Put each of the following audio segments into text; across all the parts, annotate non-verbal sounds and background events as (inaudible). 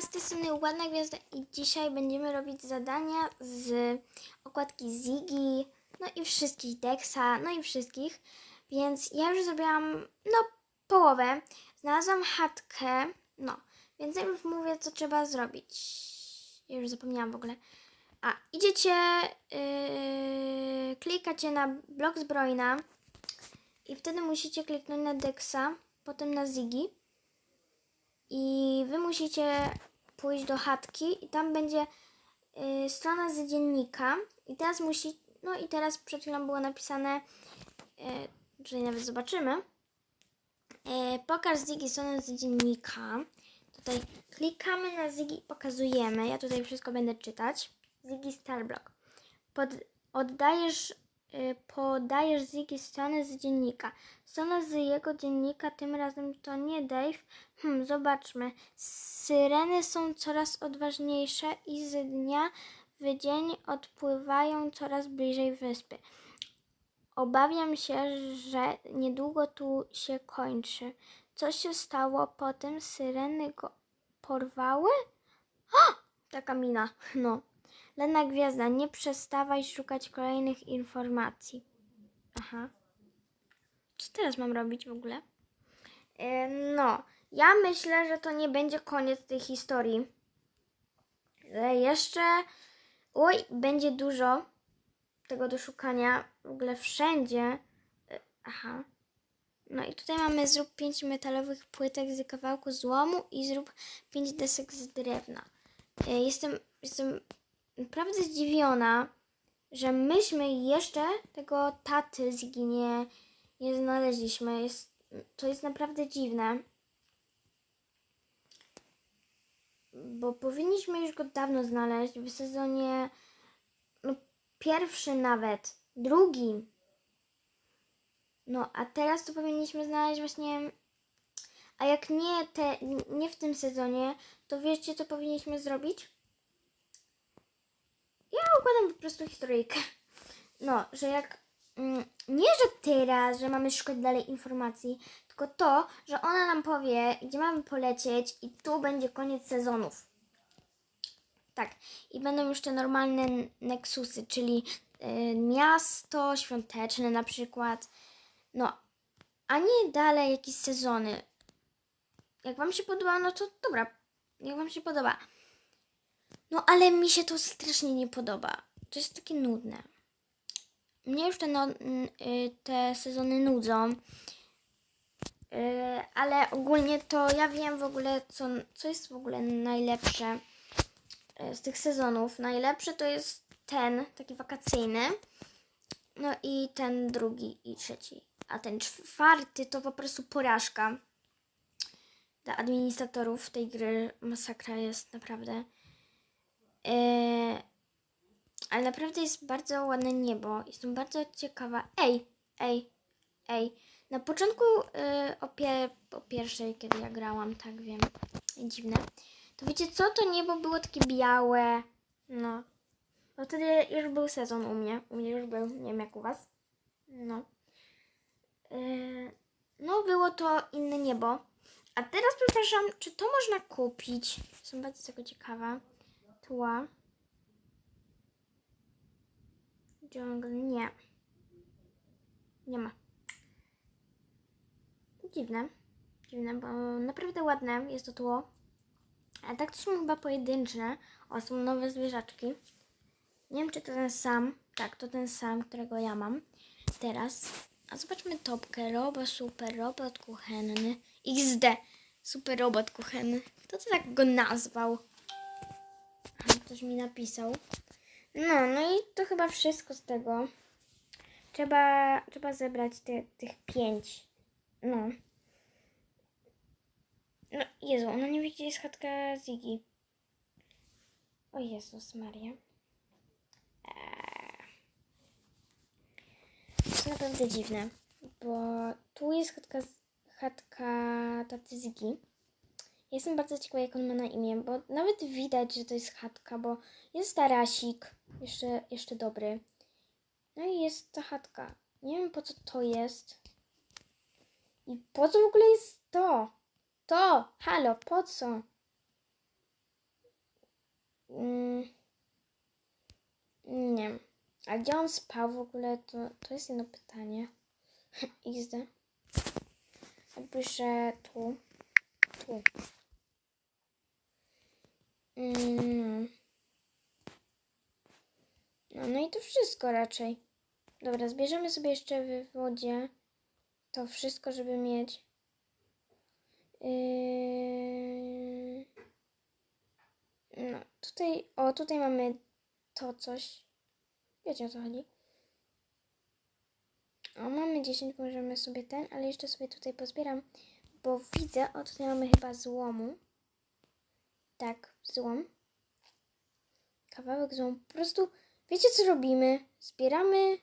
Z tej strony Ładna Gwiazda i dzisiaj będziemy robić zadania z okładki Ziggy, no i wszystkich Dexa, no i wszystkich. Więc ja już zrobiłam, no, połowę. Znalazłam chatkę, no, więc najpierw mówię, co trzeba zrobić. Ja już zapomniałam w ogóle. A, idziecie, yy, klikacie na blok zbrojna i wtedy musicie kliknąć na Dexa, potem na Ziggy. I wy musicie pójść do chatki i tam będzie y, strona z dziennika. I teraz musi, no i teraz przed chwilą było napisane, y, tutaj nawet zobaczymy. Y, pokaż Ziggy stronę z dziennika. Tutaj klikamy na Ziggy pokazujemy. Ja tutaj wszystko będę czytać. Ziggy Starblock. Pod, oddajesz, y, podajesz Ziggy stronę z dziennika. Strona z jego dziennika, tym razem to nie Dave. Hmm, zobaczmy. Syreny są coraz odważniejsze i z dnia w dzień odpływają coraz bliżej wyspy. Obawiam się, że niedługo tu się kończy. Co się stało potem? Syreny go porwały? O! Taka mina, (laughs) no. Lena Gwiazda, nie przestawaj szukać kolejnych informacji. Aha. Co teraz mam robić w ogóle? No, ja myślę, że to nie będzie koniec tej historii. Że jeszcze, oj, będzie dużo tego do szukania w ogóle wszędzie. E, Aha. No i tutaj mamy zrób pięć metalowych płytek z kawałku złomu i zrób pięć desek z drewna. E, Jestem, jestem naprawdę zdziwiona, że myśmy jeszcze tego taty zginie nie znaleźliśmy. Jest, to jest naprawdę dziwne. Bo powinniśmy już go dawno znaleźć w sezonie no, pierwszym nawet, drugim. No, a teraz to powinniśmy znaleźć właśnie. A jak nie, te, nie w tym sezonie, to wiecie, co powinniśmy zrobić? Ja układam po prostu historyjkę. No, że jak. Mm, nie, że teraz, że mamy szukać dalej informacji, tylko to, że ona nam powie, gdzie mamy polecieć, i tu będzie koniec sezonów. Tak, i będą już te normalne nexusy, czyli y, miasto świąteczne na przykład. No, a nie dalej jakieś sezony. Jak Wam się podoba, no to dobra. Jak Wam się podoba. No, ale mi się to strasznie nie podoba. To jest takie nudne. Mnie już te, no, y, te sezony nudzą. Y, ale ogólnie to ja wiem w ogóle, co, co jest w ogóle najlepsze y, z tych sezonów. Najlepszy to jest ten, taki wakacyjny. No i ten drugi i trzeci. A ten czwarty to po prostu porażka. Dla administratorów tej gry masakra jest naprawdę. Yy, ale naprawdę jest bardzo ładne niebo. Jestem bardzo ciekawa. Ej, ej, ej. Na początku yy, o, pie, o pierwszej, kiedy ja grałam, tak wiem, dziwne. To wiecie co? To niebo było takie białe. No. No wtedy już był sezon u mnie. U mnie już był, nie wiem jak u was. No. Yy, no było to inne niebo. A teraz przepraszam, czy to można kupić? Jestem bardzo tego ciekawa. Tła. Jungle, nie. Nie ma. Dziwne. Dziwne, bo naprawdę ładne jest to tło. A tak to są chyba pojedyncze. O, są nowe zwierzaczki. Nie wiem, czy to ten sam. Tak, to ten sam, którego ja mam teraz. A zobaczmy topkę. Robo, super, robot kuchenny. XD. Super robot kuchenny. Kto to tak go nazwał? Ktoś mi napisał. No, no i to chyba wszystko z tego. Trzeba, trzeba zebrać te, tych pięć. No. No, Jezu, ona nie wie, gdzie jest chatka Ziggy. O Jezus Maria. Eee. To naprawdę dziwne, bo tu jest chatka, chatka taty Ziggy. Jestem bardzo ciekawa, jak on ma na imię, bo nawet widać, że to jest chatka, bo jest tarasik, jeszcze, jeszcze dobry. No i jest ta chatka. Nie wiem, po co to jest. I po co w ogóle jest to? To! Halo, po co? Mm, nie wiem. A gdzie on spał w ogóle, to, to jest jedno pytanie. (laughs) XD. Napiszę tu. Mm. No, no i to wszystko raczej. Dobra, zbierzemy sobie jeszcze w wodzie to wszystko, żeby mieć. Yy... No, tutaj, o, tutaj mamy to coś. Wiecie o co chodzi. O, mamy 10, możemy sobie ten, ale jeszcze sobie tutaj pozbieram, bo widzę, o, tutaj mamy chyba złomu. Tak, złom. Kawałek złomu. Po prostu, wiecie co robimy? Zbieramy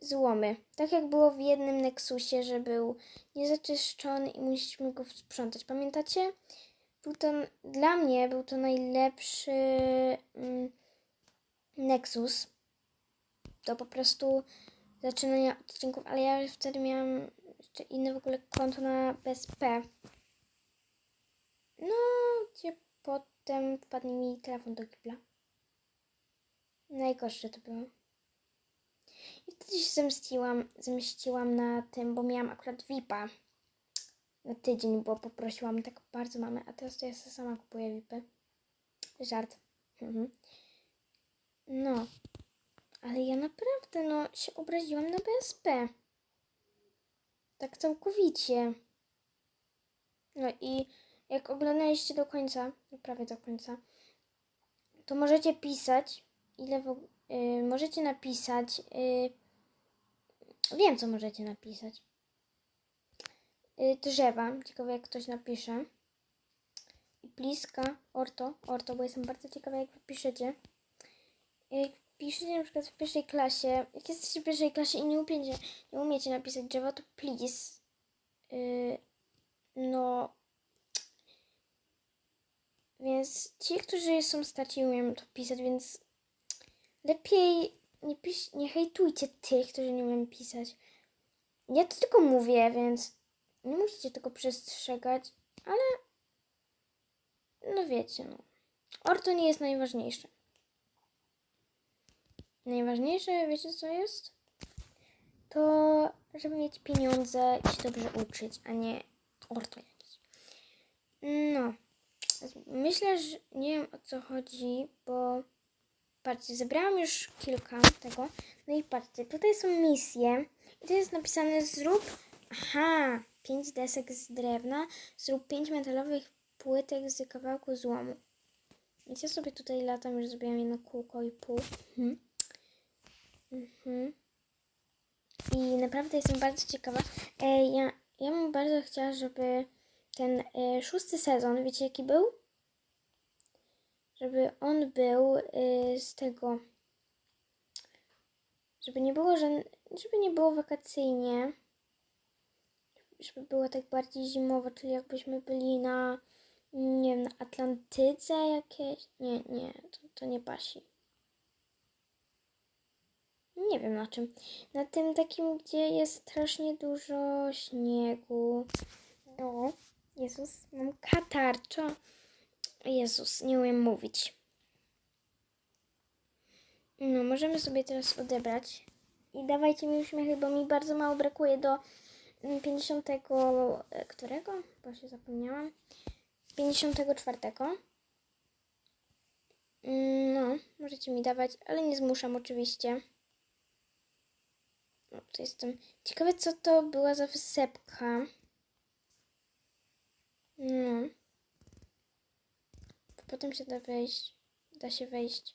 złomy. Tak jak było w jednym Nexusie, że był niezaczyszczony i musieliśmy go sprzątać. Pamiętacie? Był to, dla mnie był to najlepszy mm, Nexus do po prostu zaczynania odcinków, ale ja wtedy miałam jeszcze inne w ogóle konto na BSP. No, gdzie potem wpadł mi telefon do kibla. Najgorsze to było. I wtedy się zemściłam, zemściłam na tym, bo miałam akurat VIPa na tydzień, bo poprosiłam tak bardzo mamę, a teraz to ja sama kupuję VIPy. Żart. Mhm. No. Ale ja naprawdę, no, się obraziłam na BSP. Tak całkowicie. No i jak oglądaliście do końca, no prawie do końca, to możecie pisać, ile w, y, możecie napisać, y, wiem co możecie napisać. Y, drzewa, ciekawe jak ktoś napisze. I bliska, orto, orto, bo jestem bardzo ciekawa jak wypiszecie. Jak piszecie na przykład w pierwszej klasie, jak jesteście w pierwszej klasie i nie umiecie, nie umiecie napisać drzewa, to please, y, no, więc ci, którzy są starsi, umieją to pisać, więc lepiej nie, pisz, nie hejtujcie tych, którzy nie umieją pisać. Ja to tylko mówię, więc nie musicie tego przestrzegać, ale no wiecie, no. Orto nie jest najważniejsze. Najważniejsze, wiecie co jest? To, żeby mieć pieniądze i się dobrze uczyć, a nie orto. No. Myślę, że nie wiem o co chodzi, bo patrzcie, zebrałam już kilka tego. No i patrzcie, tutaj są misje. I to jest napisane zrób, aha, pięć desek z drewna, zrób pięć metalowych płytek z kawałku złomu. Więc ja sobie tutaj latam, już zrobiłam jedno kółko i pół. Mhm. Mhm. I naprawdę jestem bardzo ciekawa. E, ja, ja bym bardzo chciała, żeby ten e, szósty sezon, wiecie jaki był? Żeby on był e, z tego, żeby nie było, że, żeby nie było wakacyjnie, żeby było tak bardziej zimowo, czyli jakbyśmy byli na, nie wiem, na Atlantyce jakieś. Nie, nie, to, to nie pasi. Nie wiem na czym. Na tym takim, gdzie jest strasznie dużo śniegu. No, Jezus, mam katarczo. Jezus, nie umiem mówić. No, możemy sobie teraz odebrać. I dawajcie mi uśmiechy, bo mi bardzo mało brakuje do 50. e, którego? Bo się zapomniałam. 54. Mm, No, możecie mi dawać, ale nie zmuszam oczywiście. No, to jestem. Ciekawe, co to była za wysepka. No. Potem się da wejść. Da się wejść.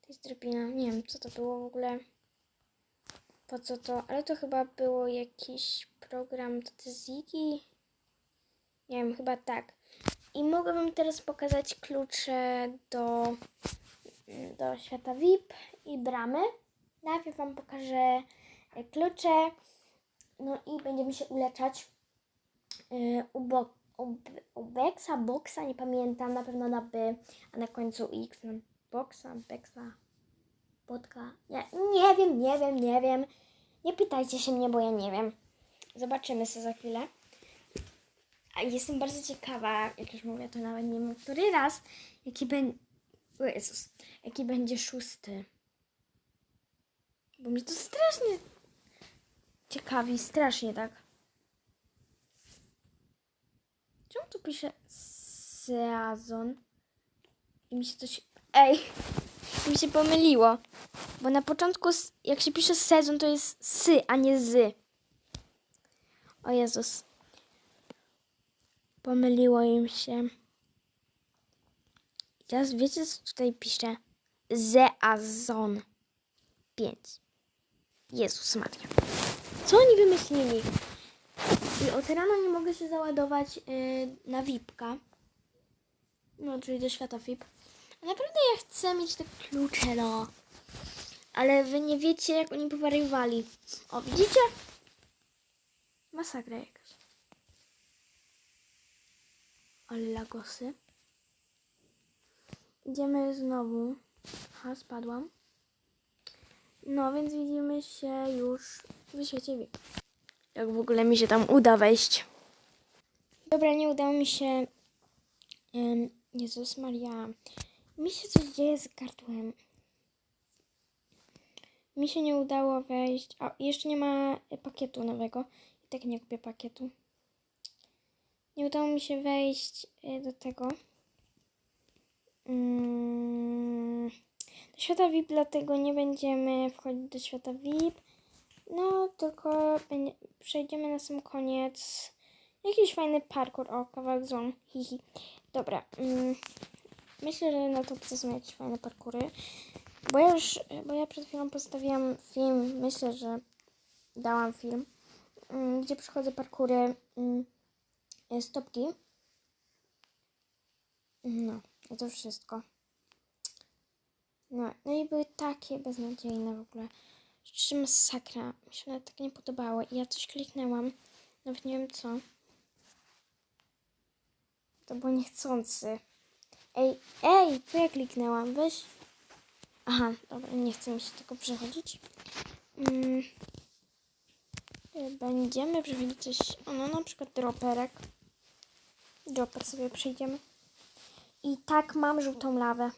To jest drabina. Nie wiem, co to było w ogóle. Po co to? Ale to chyba było jakiś program te Ziggy. Nie wiem, chyba tak. I mogę wam teraz pokazać klucze do, do świata VIP i bramy. Najpierw wam pokażę klucze. No i będziemy się uleczać yy, u, bo, u, u Bexa, Boxa, nie pamiętam, na pewno na B, a na końcu X, na Boxa, Bexa, Botka, nie, nie wiem, nie wiem, nie wiem. Nie pytajcie się mnie, bo ja nie wiem. Zobaczymy sobie za chwilę. A jestem bardzo ciekawa, jak już mówię, to nawet nie wiem, który raz, jaki, O Jezus, jaki będzie szósty? Bo mnie to strasznie ciekawi, strasznie tak. Czemu tu pisze sezon? I mi się coś... Ej! Mi się pomyliło. Bo na początku, jak się pisze sezon, to jest sy, a nie zy. O Jezus. Pomyliło im się. I teraz wiecie, co tutaj pisze? Zeazon 5. Jezus Maria. Co oni wymyślili? I od rana nie mogę się załadować yy, na VIPka. No, czyli do świata VIP. A Naprawdę ja chcę mieć te klucze, no. Ale wy nie wiecie, jak oni powariowali. O, widzicie? Masakra jakaś. Ale lagosy. Idziemy znowu. Ha, spadłam. No, więc widzimy się już w świecie VIP. Jak w ogóle mi się tam uda wejść. Dobra, nie udało mi się. Jezus Maria. Mi się coś dzieje z gardłem. Mi się nie udało wejść. A jeszcze nie ma pakietu nowego. I tak nie kupię pakietu. Nie udało mi się wejść e, do tego. Mm, do świata VIP, dlatego nie będziemy wchodzić do świata VIP. No, tylko przejdziemy na sam koniec. Jakiś fajny parkour. O, kawałek złą. Hihi. Dobra. Mm, myślę, że na to są jakieś fajne parkury. Bo ja już, bo ja przed chwilą postawiłam film. Myślę, że dałam film, mm, gdzie przychodzę parkury mm, e, stopki. No, i to wszystko. No, no i były takie beznadziejne w ogóle. Rzeczy masakra. Mi się nawet tak nie podobało. I ja coś kliknęłam. Nawet nie wiem co. To było niechcący. Ej, ej, co ja kliknęłam? Weź. Aha, dobra, nie chce mi się tego przechodzić. Mm. Będziemy przechodzić coś, no na przykład droperek. Dropper sobie przejdziemy. I tak mam żółtą lawę.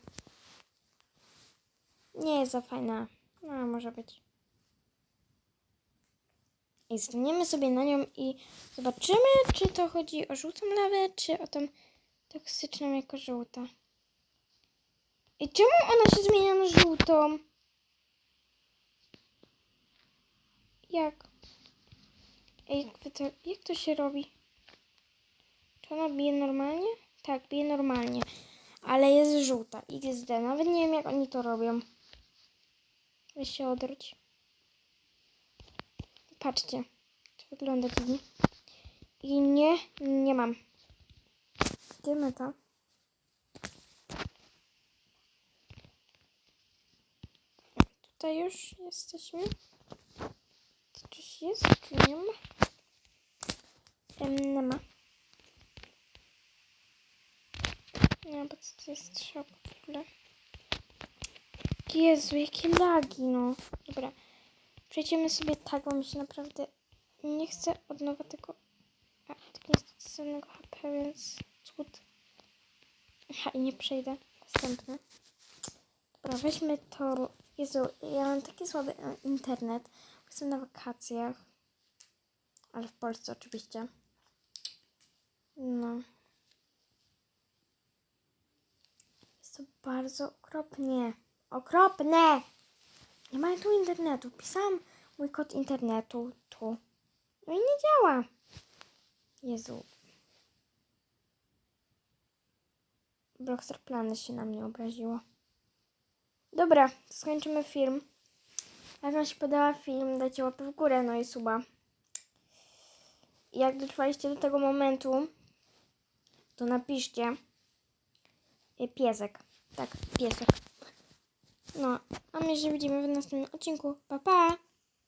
Nie jest za fajna. No, może być. I staniemy sobie na nią i zobaczymy, czy to chodzi o żółtą lawę, czy o tą toksyczną jako żółta. I czemu ona się zmienia na żółtą? Jak? Jak, to, jak to się robi? Czy ona bije normalnie? Tak, bije normalnie. Ale jest żółta. XD. Nawet nie wiem, jak oni to robią. Weź się odwróć. Patrzcie. To wygląda dziwnie. I nie, nie mam. Idziemy to. Tutaj już jesteśmy. Czy coś jest? Nie ma? Nie ma. Nie wiem, co to jest strzał w ogóle. Jezu, jakie lagi, no. Dobra. Przejdziemy sobie tak, bo mi się naprawdę nie chce od nowa tego... A, tego niestosownego HP, więc cud. Aha, i nie przejdę. Następny. Dobra, weźmy to. Jezu, ja mam taki słaby e, internet. Jestem na wakacjach. Ale w Polsce oczywiście. No. Jest to bardzo okropnie. Okropne! Nie ma tu internetu. Pisałam mój kod internetu tu. No i nie działa. Jezu. Blockster Plany się na mnie obraziło. Dobra, skończymy film. Jak wam się podoba film, dajcie łapę w górę, no i suba. Jak dotrwaliście do tego momentu, to napiszcie y, piesek. Tak, piesek. No, a my się widzimy w następnym odcinku. Pa, pa!